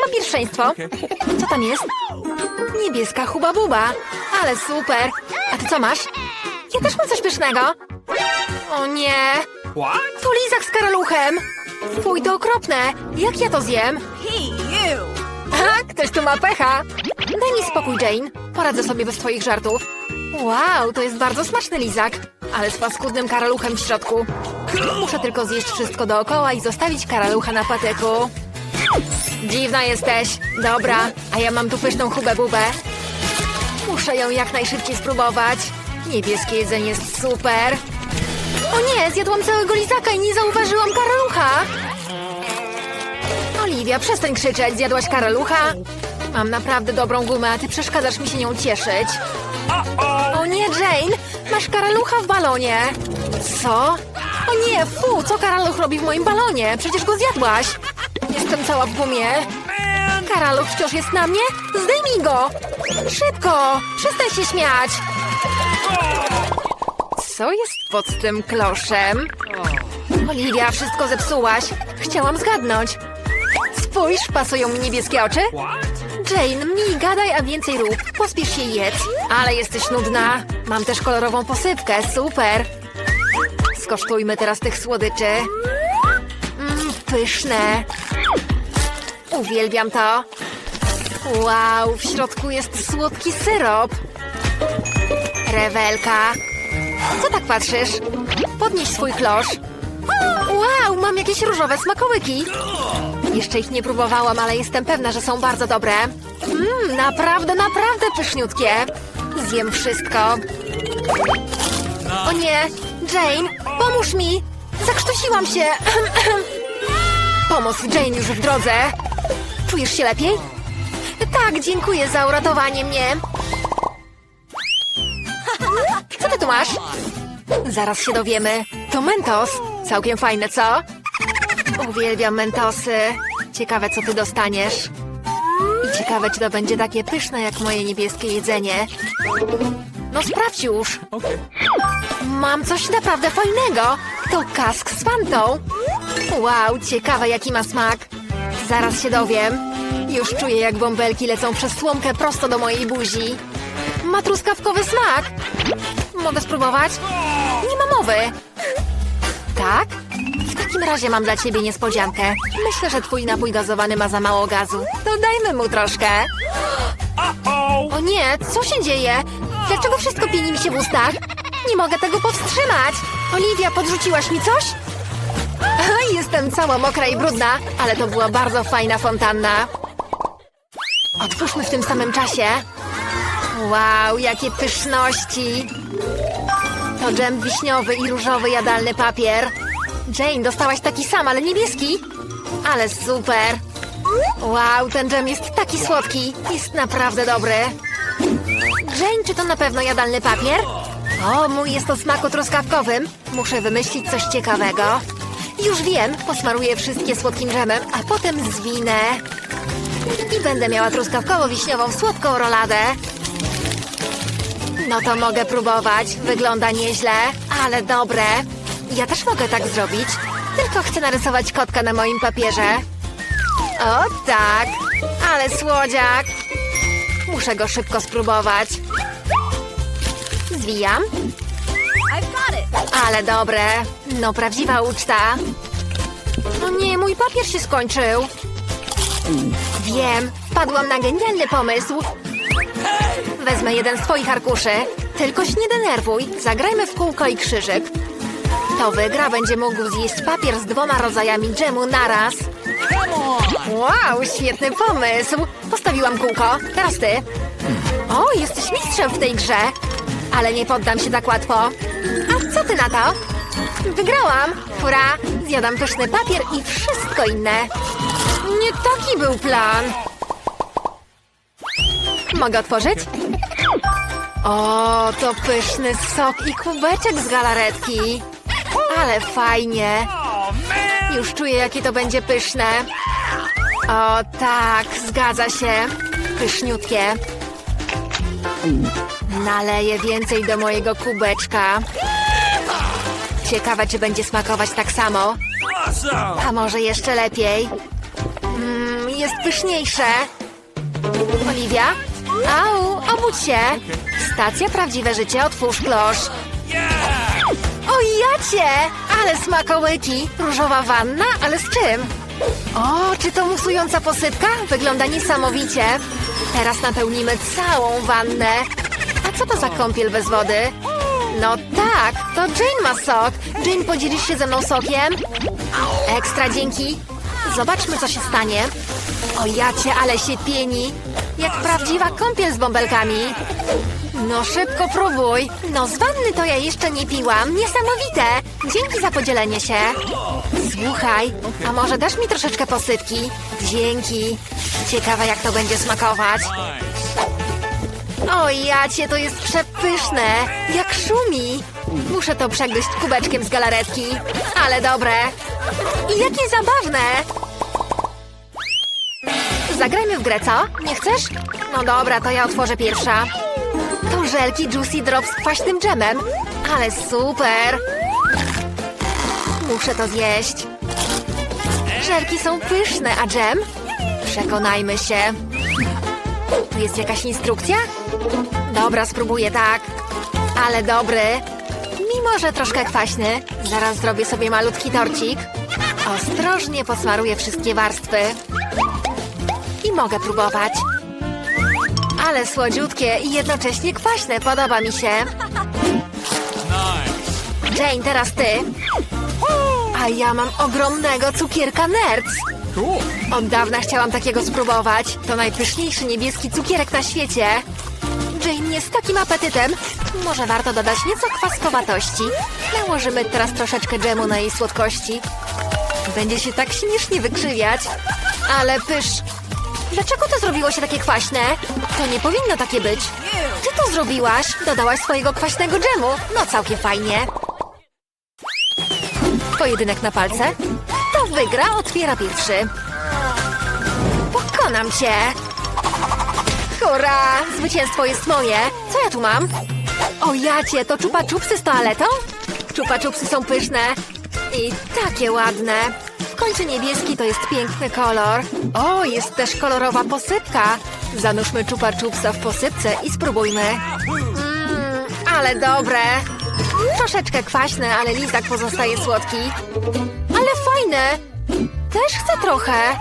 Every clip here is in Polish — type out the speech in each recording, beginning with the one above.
Mam pierwszeństwo. Co tam jest? Niebieska huba buba. Ale super. A ty co masz? Ja też mam coś pysznego. O nie. To lizak z karaluchem. Fuj, to okropne. Jak ja to zjem? Ha, ktoś tu ma pecha. Daj mi spokój, Jane. Poradzę sobie bez twoich żartów. Wow, to jest bardzo smaczny lizak. Ale z paskudnym karaluchem w środku. Muszę tylko zjeść wszystko dookoła i zostawić karalucha na patyku. Dziwna jesteś. Dobra, a ja mam tu pyszną hubę bubę. Muszę ją jak najszybciej spróbować. Niebieskie jedzenie jest super. O nie, zjadłam całego lizaka i nie zauważyłam karalucha. Oliwia, przestań krzyczeć. Zjadłaś karalucha? Mam naprawdę dobrą gumę, a ty przeszkadzasz mi się nią cieszyć. O nie, Jane! Masz karalucha w balonie! Co? O nie, fu! Co karaluch robi w moim balonie? Przecież go zjadłaś! Jestem cała w gumie. Karaluch wciąż jest na mnie? Zdejmij go! Szybko! Przestań się śmiać! Co jest pod tym kloszem? Oliwia, wszystko zepsułaś. Chciałam zgadnąć. Spójrz, pasują mi niebieskie oczy. Jane, mniej gadaj, a więcej rób. Pospiesz się jedz. Ale jesteś nudna. Mam też kolorową posypkę, super. Skosztujmy teraz tych słodyczy. Mmm, pyszne. Uwielbiam to. Wow, w środku jest słodki syrop. Rewelka. Co tak patrzysz? Podnieś swój klosz. Wow, mam jakieś różowe smakołyki. Jeszcze ich nie próbowałam, ale jestem pewna, że są bardzo dobre. Mmm, naprawdę, naprawdę pyszniutkie. Zjem wszystko. O nie, Jane, pomóż mi! Zakrztusiłam się. Pomoc Jane już w drodze. Czujesz się lepiej? Tak, dziękuję za uratowanie mnie. Co ty tu masz? Zaraz się dowiemy. To Mentos. Całkiem fajne, co? Uwielbiam Mentosy. Ciekawe, co ty dostaniesz. I ciekawe, czy to będzie takie pyszne, jak moje niebieskie jedzenie. No sprawdź już. Mam coś naprawdę fajnego. To kask z fantą. Wow, ciekawe, jaki ma smak. Zaraz się dowiem. Już czuję, jak bąbelki lecą przez słomkę prosto do mojej buzi. Ma truskawkowy smak. Mogę spróbować? Nie ma mowy. Tak? W takim razie mam dla ciebie niespodziankę. Myślę, że twój napój gazowany ma za mało gazu. Dodajmy mu troszkę. O nie, co się dzieje? Dlaczego wszystko pieni mi się w ustach? Nie mogę tego powstrzymać. Oliwia, podrzuciłaś mi coś? Jestem cała mokra i brudna, ale to była bardzo fajna fontanna. Otwórzmy w tym samym czasie. Wow, jakie pyszności! To dżem wiśniowy i różowy jadalny papier. Jane, dostałaś taki sam, ale niebieski. Ale super! Wow, ten dżem jest taki słodki. Jest naprawdę dobry. Jane, czy to na pewno jadalny papier? O, mój jest o smaku truskawkowym. Muszę wymyślić coś ciekawego. Już wiem, posmaruję wszystkie słodkim dżemem, a potem zwinę. I będę miała truskawkowo-wiśniową słodką roladę. No to mogę próbować. Wygląda nieźle, ale dobre. Ja też mogę tak zrobić. Tylko chcę narysować kotka na moim papierze. O tak, ale słodziak. Muszę go szybko spróbować. Zwijam. Ale dobre. No, prawdziwa uczta. O nie, mój papier się skończył. Wiem, wpadłam na genialny pomysł. Wezmę jeden z twoich arkuszy. Tylko się nie denerwuj. Zagrajmy w kółko i krzyżyk. Kto wygra, będzie mógł zjeść papier z dwoma rodzajami dżemu naraz. Wow, świetny pomysł. Postawiłam kółko. Teraz ty. O, jesteś mistrzem w tej grze. Ale nie poddam się tak łatwo. Ty na to? Wygrałam! Hurra! Zjadam pyszny papier i wszystko inne. Nie taki był plan. Mogę otworzyć? O, to pyszny sok i kubeczek z galaretki. Ale fajnie. Już czuję, jakie to będzie pyszne. O tak, zgadza się. Pyszniutkie. Naleję więcej do mojego kubeczka. Ciekawe, czy będzie smakować tak samo. A może jeszcze lepiej? Mmm, jest pyszniejsze. Oliwia? Au, obudź się. Stacja Prawdziwe Życie, otwórz klosz. O jacie! Ale smakołyki! Różowa wanna, ale z czym? O, czy to musująca posypka? Wygląda niesamowicie. Teraz napełnimy całą wannę. A co to za kąpiel bez wody? No tak, to Jane ma sok. Jane, podzielisz się ze mną sokiem? Ekstra, dzięki. Zobaczmy, co się stanie. O jacie, ale się pieni. Jak prawdziwa kąpiel z bąbelkami. No szybko próbuj. No z wanny to ja jeszcze nie piłam. Niesamowite. Dzięki za podzielenie się. Słuchaj, a może dasz mi troszeczkę posypki? Dzięki. Ciekawa jak to będzie smakować. O jacie, to jest przepyszne. Jak szumi. Muszę to przegryźć kubeczkiem z galaretki. Ale dobre. I jakie zabawne. Zagrajmy w grę, co? Nie chcesz? No dobra, to ja otworzę pierwsza. To żelki Juicy Drop z kwaśnym dżemem. Ale super! Muszę to zjeść. Żelki są pyszne, a dżem? Przekonajmy się. Tu jest jakaś instrukcja? Dobra, spróbuję tak. Ale dobry. Mimo, że troszkę kwaśny, zaraz zrobię sobie malutki torcik. Ostrożnie posmaruję wszystkie warstwy. I mogę próbować. Ale słodziutkie i jednocześnie kwaśne. Podoba mi się. Jane, teraz ty. A ja mam ogromnego cukierka Nerds. Cool. Od dawna chciałam takiego spróbować. To najpyszniejszy niebieski cukierek na świecie. Jane jest takim apetytem. Może warto dodać nieco kwaskowatości. Nałożymy teraz troszeczkę dżemu na jej słodkości. Będzie się tak śmiesznie wykrzywiać. Ale pysz. Dlaczego to zrobiło się takie kwaśne? To nie powinno takie być. Ty to zrobiłaś. Dodałaś swojego kwaśnego dżemu. No całkiem fajnie. Pojedynek na palce. Kto wygra, otwiera pierwszy. Pokonam cię! Hurra! Zwycięstwo jest moje! Co ja tu mam? O jacie, to czupa czupsy z toaletą? Czupa czupsy są pyszne i takie ładne. W końcu niebieski to jest piękny kolor. O, jest też kolorowa posypka. Zanurzmy czupa czupsa w posypce i spróbujmy. Mmm, ale dobre. Troszeczkę kwaśne, ale lizak pozostaje słodki. Ale fajne! Też chcę trochę.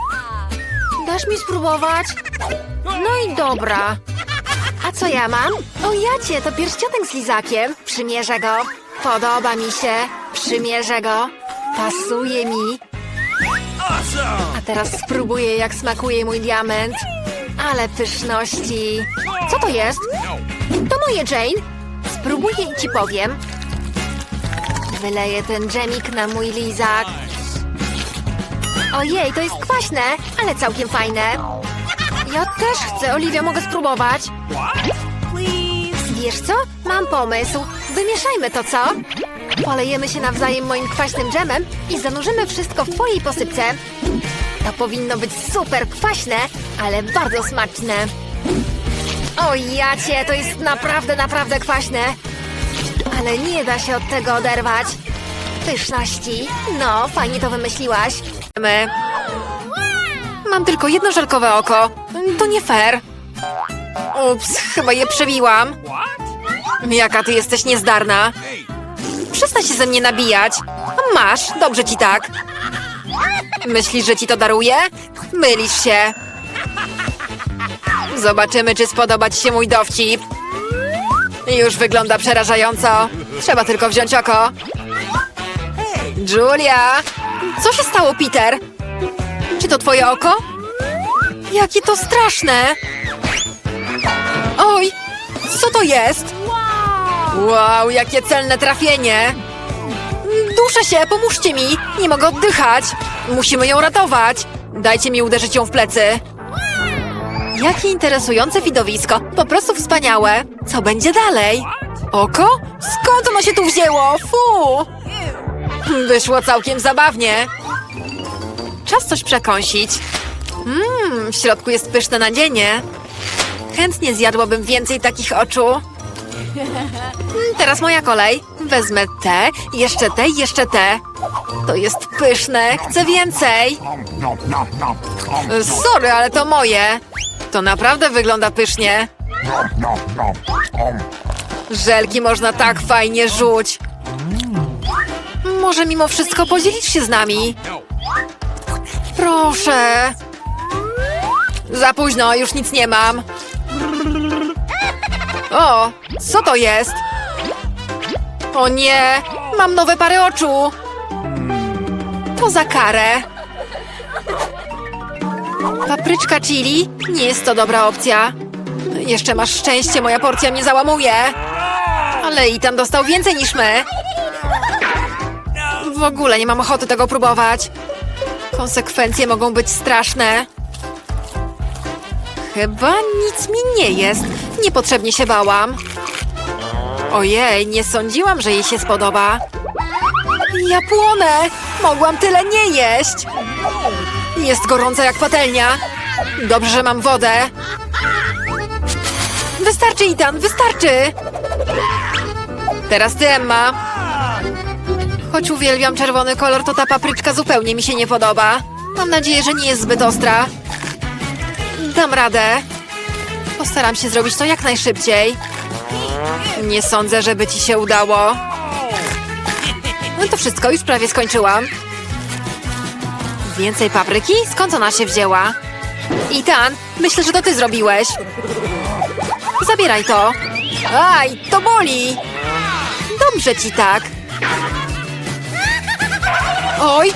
Dasz mi spróbować? No i dobra. A co ja mam? O jacie, to pierścionek z lizakiem. Przymierzę go. Podoba mi się. Przymierzę go. Pasuje mi. A teraz spróbuję, jak smakuje mój diament. Ale pyszności. Co to jest? To moje, Jane. Spróbuję i ci powiem. Wyleję ten dżemik na mój lizak. Ojej, to jest kwaśne, ale całkiem fajne. Ja też chcę, Oliwia, mogę spróbować. Wiesz co? Mam pomysł. Wymieszajmy to, co? Polejemy się nawzajem moim kwaśnym dżemem i zanurzymy wszystko w twojej posypce. To powinno być super kwaśne, ale bardzo smaczne. O jacie, to jest naprawdę, naprawdę kwaśne. Ale nie da się od tego oderwać. Pyszności. No, fajnie to wymyśliłaś. Mam tylko jedno żelkowe oko. To nie fair. Ups, chyba je przebiłam. Jaka ty jesteś niezdarna. Przestań się ze mnie nabijać. Masz, dobrze ci tak. Myślisz, że ci to daruję? Mylisz się. Zobaczymy, czy spodoba ci się mój dowcip. Już wygląda przerażająco. Trzeba tylko wziąć oko. Julia! Co się stało, Peter? Czy to twoje oko? Jakie to straszne! Oj! Co to jest? Wow, jakie celne trafienie! Duszę się, pomóżcie mi! Nie mogę oddychać! Musimy ją ratować! Dajcie mi uderzyć ją w plecy! Jakie interesujące widowisko! Po prostu wspaniałe! Co będzie dalej? Oko? Skąd ono się tu wzięło? Fu! Wyszło całkiem zabawnie. Czas coś przekąsić. Mmm, w środku jest pyszne nadzienie. Chętnie zjadłabym więcej takich oczu. Teraz moja kolej. Wezmę te, jeszcze te, jeszcze te. To jest pyszne, chcę więcej. Sorry, ale to moje. To naprawdę wygląda pysznie. Żelki można tak fajnie rzuć. Może mimo wszystko podzielisz się z nami? Proszę. Za późno, już nic nie mam. O, co to jest? O nie, mam nowe pary oczu. To za karę. Papryczka chili? Nie jest to dobra opcja. Jeszcze masz szczęście, moja porcja mnie załamuje. Ale i tam dostał więcej niż my. W ogóle nie mam ochoty tego próbować. Konsekwencje mogą być straszne. Chyba nic mi nie jest. Niepotrzebnie się bałam. Ojej, nie sądziłam, że jej się spodoba. Ja płonę! Mogłam tyle nie jeść! Jest gorąca jak patelnia. Dobrze, że mam wodę. Wystarczy, Itan, wystarczy! Teraz ty, Emma. Choć uwielbiam czerwony kolor, to ta papryczka zupełnie mi się nie podoba. Mam nadzieję, że nie jest zbyt ostra. Dam radę. Postaram się zrobić to jak najszybciej. Nie sądzę, żeby ci się udało. No to wszystko, już prawie skończyłam. Więcej papryki? Skąd ona się wzięła? Itan, myślę, że to ty zrobiłeś. Zabieraj to. Aj, to boli. Dobrze ci tak. Oj,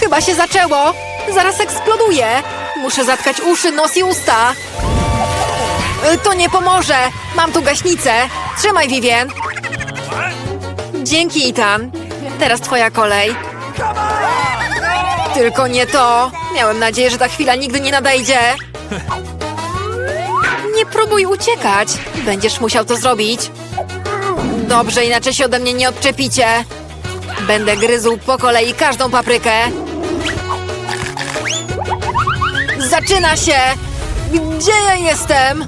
chyba się zaczęło. Zaraz eksploduje. Muszę zatkać uszy, nos i usta. Y, To nie pomoże. Mam tu gaśnicę. Trzymaj, Vivien. Dzięki, Ethan. Teraz twoja kolej. Tylko nie to. Miałem nadzieję, że ta chwila nigdy nie nadejdzie. Nie próbuj uciekać. Będziesz musiał to zrobić. Dobrze, inaczej się ode mnie nie odczepicie. Będę gryzł po kolei każdą paprykę. Zaczyna się! Gdzie ja jestem?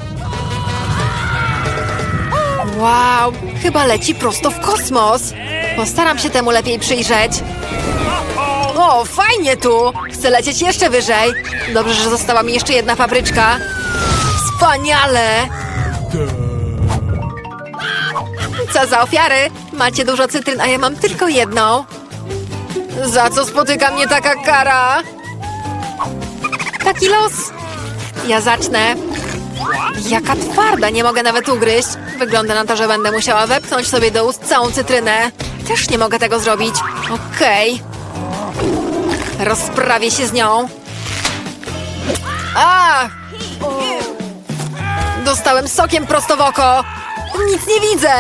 Wow, chyba leci prosto w kosmos. Postaram się temu lepiej przyjrzeć. O, fajnie tu! Chcę lecieć jeszcze wyżej. Dobrze, że została mi jeszcze jedna papryczka. Wspaniale! Co za ofiary? Macie dużo cytryn, a ja mam tylko jedną. Za co spotyka mnie taka kara? Taki los. Ja zacznę. Jaka twarda, nie mogę nawet ugryźć. Wygląda na to, że będę musiała wepchnąć sobie do ust całą cytrynę. Też nie mogę tego zrobić. Okej. Rozprawię się z nią. A! Dostałem sokiem prosto w oko. Nic nie widzę.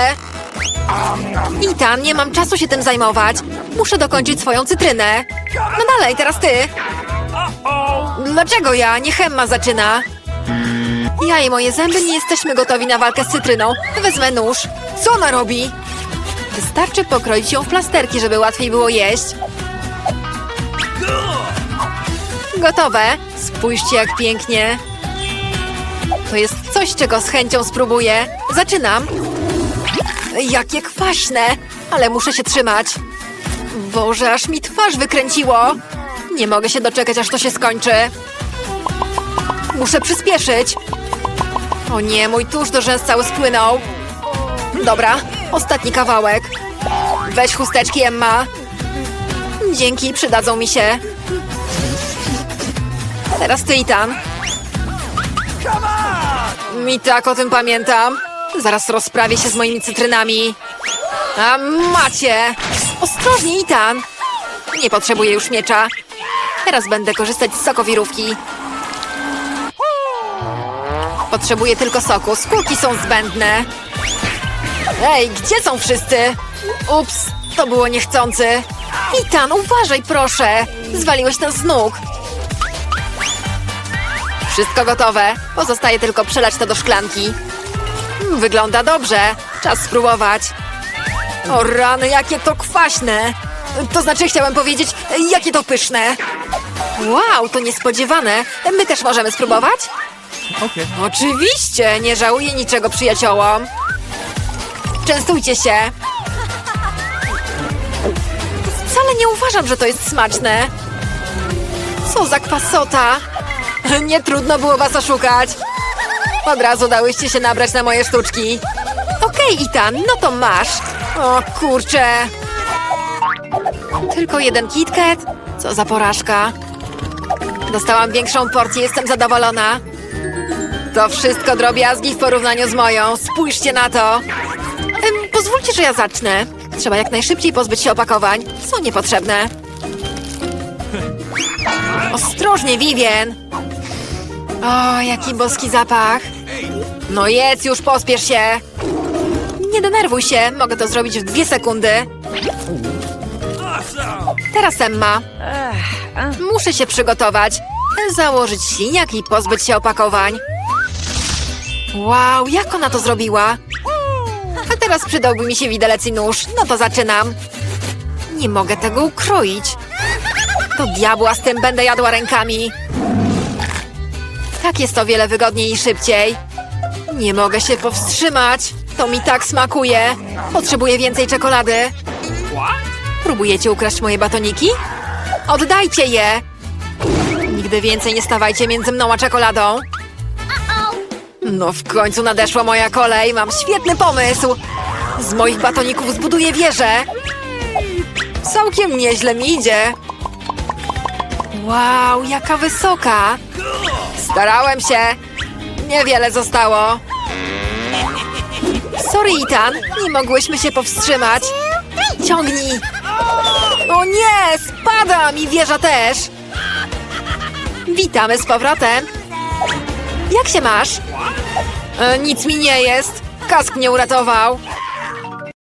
Itan, nie mam czasu się tym zajmować. Muszę dokończyć swoją cytrynę. No dalej, teraz ty. Dlaczego ja? Nie Hemma zaczyna. Ja i moje zęby nie jesteśmy gotowi na walkę z cytryną. Wezmę nóż. Co ona robi? Wystarczy pokroić ją w plasterki, żeby łatwiej było jeść. Gotowe. Spójrzcie, jak pięknie. To jest coś, czego z chęcią spróbuję. Zaczynam. Jakie kwaśne, ale muszę się trzymać. Boże, aż mi twarz wykręciło. Nie mogę się doczekać, aż to się skończy. Muszę przyspieszyć. O nie, mój tusz do rzęs cały spłynął. Dobra, ostatni kawałek. Weź chusteczki, Emma. Dzięki, przydadzą mi się. Teraz ty, Ethan. Mi tak o tym pamiętam. Zaraz rozprawię się z moimi cytrynami. A macie! Ostrożnie, Ethan! Nie potrzebuję już miecza. Teraz będę korzystać z sokowirówki. Potrzebuję tylko soku. Skórki są zbędne. Ej, gdzie są wszyscy? Ups, to było niechcący. Ethan, uważaj proszę. Zwaliłeś nas z nóg. Wszystko gotowe. Pozostaje tylko przelać to do szklanki. Mm, Wygląda dobrze. Czas spróbować. O rany, jakie to kwaśne. To znaczy, chciałem powiedzieć, jakie to pyszne. Wow, to niespodziewane. My też możemy spróbować? Okay. Oczywiście, nie żałuję niczego przyjaciołom. Częstujcie się. Wcale nie uważam, że to jest smaczne. Co za kwasota. Nie trudno było was oszukać. Od razu dałyście się nabrać na moje sztuczki. Okej, Itan, no to masz. O kurczę. Tylko jeden KitKat? Co za porażka. Dostałam większą porcję, jestem zadowolona. To wszystko drobiazgi w porównaniu z moją. Spójrzcie na to. Pozwólcie, że ja zacznę. Trzeba jak najszybciej pozbyć się opakowań. Są niepotrzebne. Ostrożnie, Vivien. O, jaki boski zapach. No jedz już, pospiesz się. Nie denerwuj się, mogę to zrobić w dwie sekundy. Teraz Emma. Muszę się przygotować. Założyć siniak i pozbyć się opakowań. Wow, jak ona to zrobiła? A teraz przydałby mi się widelec i nóż. No to zaczynam. Nie mogę tego ukroić. To diabła z tym będę jadła rękami. Tak jest o wiele wygodniej i szybciej. Nie mogę się powstrzymać. To mi tak smakuje. Potrzebuję więcej czekolady. Próbujecie ukraść moje batoniki? Oddajcie je! Nigdy więcej nie stawajcie między mną a czekoladą. No w końcu nadeszła moja kolej. Mam świetny pomysł. Z moich batoników zbuduję wieżę. Całkiem nieźle mi idzie. Wow, jaka wysoka. Starałem się. Niewiele zostało. Sorry, Ethan. Nie mogłyśmy się powstrzymać. Ciągnij. O nie, spadam i wieża też. Witamy z powrotem. Jak się masz? E, nic mi nie jest. Kask mnie uratował.